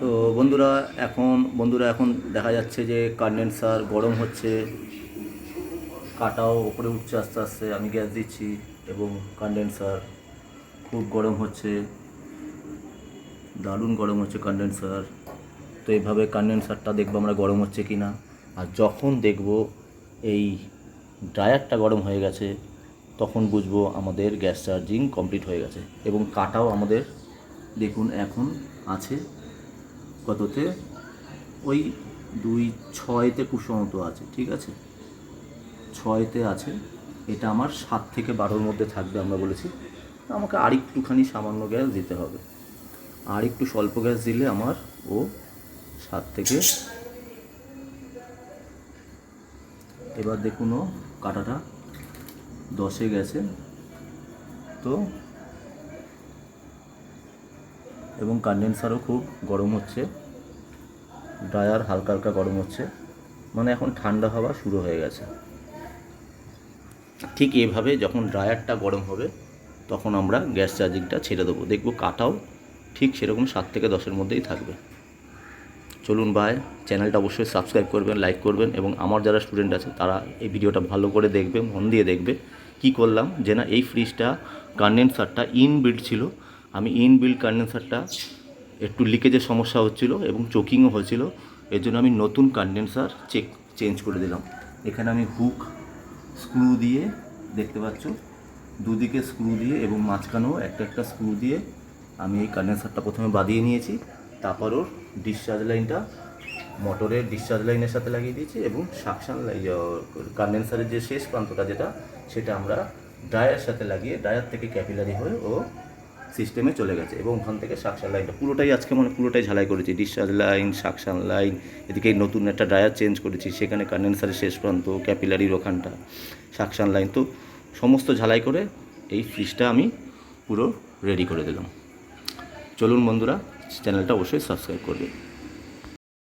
তো বন্ধুরা এখন বন্ধুরা এখন দেখা যাচ্ছে যে কন্ডেন্সার গরম হচ্ছে। কাটাও ওপরে উঠছে আস্তে আস্তে, আমি গ্যাস দিচ্ছি এবং কন্ডেন্সার খুব গরম হচ্ছে। দারুণ গরম হচ্ছে কন্ডেন্সার তো এইভাবে কন্ডেন্সারটা দেখব আমরা গরম হচ্ছে কি না আর যখন দেখব এই ড্রায়ারটা গরম হয়ে গেছে, তখন বুঝব আমাদের গ্যাস চার্জিং কমপ্লিট হয়ে গেছে এবং কাটাও আমাদের দেখুন এখন আছে। কততে ওই দুই ছয়তে কুসমতো আছে, ঠিক আছে? ছয়তে আছে, এটা আমার সাত থেকে বারোর মধ্যে থাকবে আমরা বলেছি। আমাকে আরেকটুখানি সামান্য গ্যাস দিতে হবে। আর একটু স্বল্প গ্যাস দিলে আমার ও সাত থেকে এবার দেখুন ও কাটাটা দশে গেছে। তো এবং কন্ডেন্সারও খুব গরম হচ্ছে। ড্রায়ার হালকা হালকা গরম হচ্ছে। মানে এখন ঠান্ডা হওয়া শুরু হয়ে গেছে। ঠিক এভাবে যখন ড্রায়ারটা গরম হবে, তখন আমরা গ্যাস চার্জিংটা ছেড়ে দেবো। দেখব কাটাও ঠিক সেরকম সাত থেকে দশের মধ্যেই থাকবে। চলুন ভাই, চ্যানেলটা অবশ্যই সাবস্ক্রাইব করবেন, লাইক করবেন এবং আমার যারা স্টুডেন্ট আছে, তারা এই ভিডিওটা ভালো করে দেখবে, মন দিয়ে দেখবে কি করলাম। যে না, এই ফ্রিজটা কন্ডেন্সারটা ইনবিল্ড ছিল। আমি ইনবিল্ড কন্ডেন্সারটা একটু লিকেজের সমস্যা হচ্ছিল এবং চোকিংও হয়েছিল এর জন্য আমি নতুন কন্ডেন্সার চেক চেঞ্জ করে দিলাম। এখানে আমি হুক স্ক্রু দিয়ে দেখতে পাচ্ছ, দুদিকে স্ক্রু দিয়ে এবং মাঝখানেও একটা একটা স্ক্রু দিয়ে আমি এই কন্ডেন্সারটা প্রথমে বাঁধিয়ে নিয়েছি, তারপর ওর ডিসচার্জ লাইনটা মোটরের ডিসচার্জ লাইনের সাথে লাগিয়ে দিয়েছি এবং সাকশান কন্ডেন্সারের যে শেষ প্রান্তটা যেটা, সেটা আমরা ড্রায়ার সাথে লাগিয়ে ড্রায়ার থেকে ক্যাপিলারি হয়ে ও সিস্টেমে চলে গেছে এবং ওখান থেকে সাকশান লাইনটা পুরোটাই আজকে মানে পুরোটাই ঝালাই করেছি ডিসচার্জ লাইন সাকশান লাইন এদিকে নতুন একটা ড্রায়ার চেঞ্জ করেছি, সেখানে কন্ডেন্সারের শেষ প্রান্ত ক্যাপিলারির ওখানটা সাকশান লাইন তো সমস্ত ঝালাই করে এই ফ্রিজটা আমি পুরো রেডি করে দিলাম। চলুন বন্ধুরা চ্যানেলটা অবশ্যই সাবস্ক্রাইব করবে।